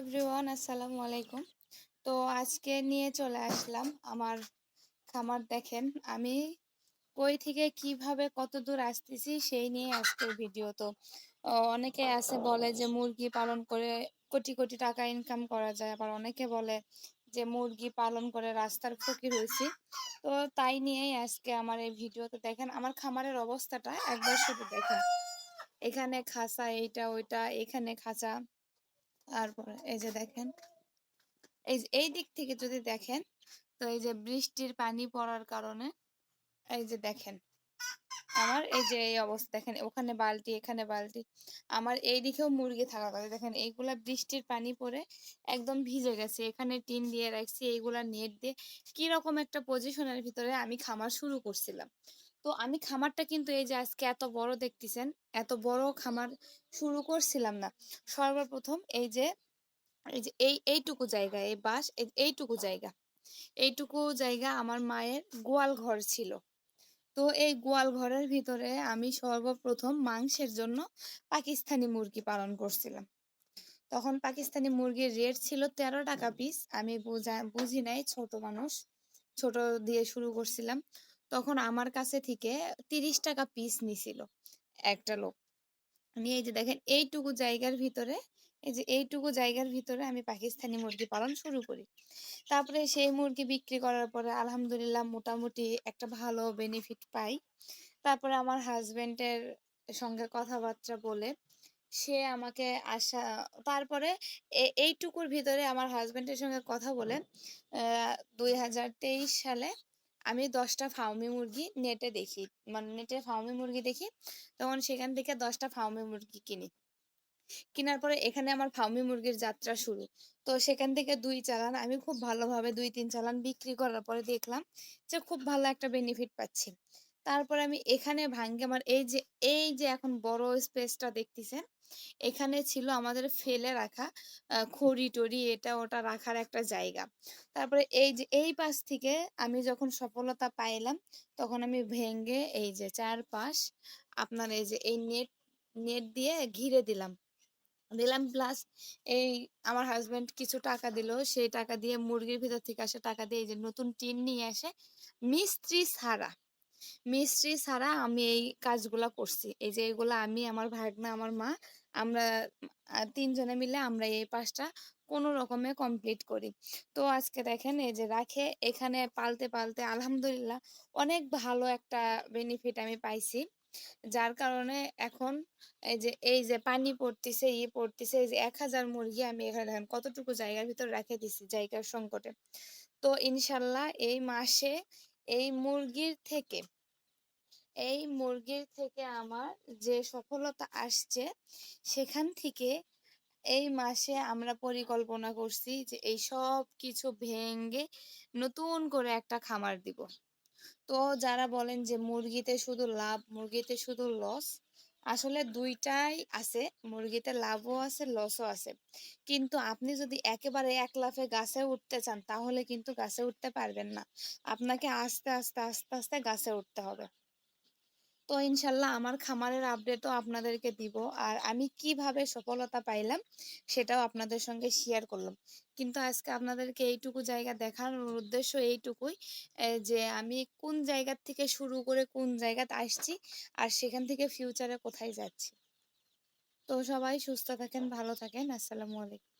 Everyone আসসালামু আলাইকুম। তো আজকে নিয়ে চলে আসলাম আমার খামার দেখেন। আমি কই থেকে কীভাবে কত দূর আসতেছি সেই নিয়ে আজকের ভিডিও তো অনেকে আছে বলে যে মুরগি পালন করে কোটি কোটি টাকা ইনকাম করা যায়। আবার অনেকে বলে যে মুরগি পালন করে রাস্তার ফকির হয়েছি। তো তাই নিয়েই আজকে আমার এই ভিডিওতে দেখেন, আমার খামারের অবস্থাটা একবার শুধু দেখেন। এখানে খাঁচা এইটা, ওইটা, এখানে খাঁচা তারপরে এই যে দেখেন, এই এই দিক থেকে যদি দেখেন, তো এই যে বৃষ্টির পানি পড়ার কারণে, এই যে দেখেন, আমার এই যে এই অবস্থা, দেখেন ওখানে বালতি, এখানে বালতি, আমার এই দিকেও মুরগি থাকা কথা, দেখেন এইগুলা বৃষ্টির পানি পড়ে একদম ভিজে গেছে, এখানে টিন দিয়ে রাখছি, এইগুলা নেট দিয়ে কি রকম একটা পজিশনের ভিতরে আমি খামার শুরু করছিলাম। তো আমি খামারটা কিন্তু এই যে আজকে এত বড় দেখতেছেন, এত বড় খামার শুরু করছিলাম না। সর্বপ্রথম এই যে এই যে এই, এইটুকু জায়গা, এই বাস এইটুকু জায়গা। এইটুকু জায়গা আমার মায়ের গোয়াল ঘর ছিল। তো এই গোয়াল ঘরের ভিতরে আমি সর্বপ্রথম মাংসের জন্য পাকিস্তানি মুরগি পালন করছিলাম। তখন পাকিস্তানি মুরগির রেট ছিল তেরো টাকা পিস আমি বুঝা, বুঝি নাই, ছোট মানুষ, ছোট দিয়ে শুরু করছিলাম। তখন আমার কাছে থেকে তিরিশ টাকা পিস নিছিল একটা লোক। নিয়ে এই যে দেখেন, এইটুকু জায়গার ভিতরে, এই যে এইটুকু জায়গার ভিতরে আমি পাকিস্তানি মুরগি পালন শুরু করি। তারপরে সেই মুরগি বিক্রি করার পরে আলহামদুলিল্লাহ মোটামুটি একটা ভালো বেনিফিট পাই। তারপরে আমার হাজবেন্ডের সঙ্গে কথাবার্তা বলে সে আমাকে আসা, তারপরে এইটুকুর ভিতরে আমার হাজবেন্ডের সঙ্গে কথা বলে দুই হাজার তেইশ সালে আমি দশটা ফার্মি মুরগি নেটে দেখি। মানে নেটে ফার্মি মুরগি দেখি, তখন সেখান থেকে দশটা ফার্মি মুরগি কিনি। কেনার পরে এখানে আমার ফার্মি মুরগির যাত্রা শুরু। তো সেখান থেকে দুই চালান, আমি খুব ভালোভাবে দুই, তিন চালান বিক্রি করার পরে দেখলাম যে খুব ভালো একটা বেনিফিট পাচ্ছি। তারপরে আমি এখানে ভাঙ্গে আমার এই যে এই যে এখন বড় স্পেসটা দেখতেছেন এখানে ছিল আমাদের ফেলে রাখা খড়ি টড়ি এটা ওটা রাখার একটা জায়গা। তারপরে এই যে এই পাশ থেকে আমি যখন সফলতা পাইলাম তখন আমি ভেঙ্গে এই যে চারপাশ আপনার এই যে এই নেট নেট দিয়ে ঘিরে দিলাম। দিলাম প্লাস এই আমার হাজবেন্ড কিছু টাকা দিল সেই টাকা দিয়ে মুরগির ভিতর থেকে আসে টাকা দিয়ে এই যে নতুন টিন নিয়ে আসে মিস্ত্রি ছাড়া মিস্ত্রি ছাড়া আমি এই কাজগুলা করছি। এই যে এগুলা আমি আমার ভাগনা আমার মা আমরা তিনজনে মিলে আমরা এই পাঁচটা কোনো রকমে কমপ্লিট করি। তো আজকে দেখেন এই যে রাখে, এখানে পালতে পালতে আলহামদুলিল্লাহ অনেক ভালো একটা বেনিফিট আমি পাইছি। যার কারণে এখন এই যে এই যে পানি পড়তেছে ইয়ে পড়তেছে, এই যে এক হাজার মুরগি আমি এখানে দেখেন কতটুকু জায়গার ভিতর রেখে দিছি জায়গার সংকটে। তো ইনশাল্লাহ এই মাসে এই মুরগির থেকে এই মুরগির থেকে আমার যে সফলতা আসছে, সেখান থেকে এই মাসে আমরা পরিকল্পনা করছি যে এই সব কিছু ভেঙে নতুন করে একটা খামার দিব। তো যারা বলেন যে মুরগিতে শুধু লাভ, মুরগিতে শুধু লস আসলে দুইটাই আছে। মুরগিতে লাভও আছে লসও আছে। কিন্তু আপনি যদি একেবারে এক লাফে গাছে উঠতে চান, তাহলে কিন্তু গাছে উঠতে পারবেন না। আপনাকে আস্তে আস্তে আস্তে আস্তে গাছে উঠতে হবে। তো ইনশাল্লাহ আমার খামারের আপডেটও আপনাদেরকে দিব। আর আমি কীভাবে সফলতা পাইলাম সেটাও আপনাদের সঙ্গে শেয়ার করলাম। কিন্তু আজকে আপনাদেরকে এইটুকু জায়গা দেখানোর উদ্দেশ্য এইটুকুই যে আমি কোন জায়গা থেকে শুরু করে কোন জায়গাতে আসছি আর সেখান থেকে ফিউচারে কোথায় যাচ্ছি। তো সবাই সুস্থ থাকেন, ভালো থাকেন। আসসালামু আলাইকুম।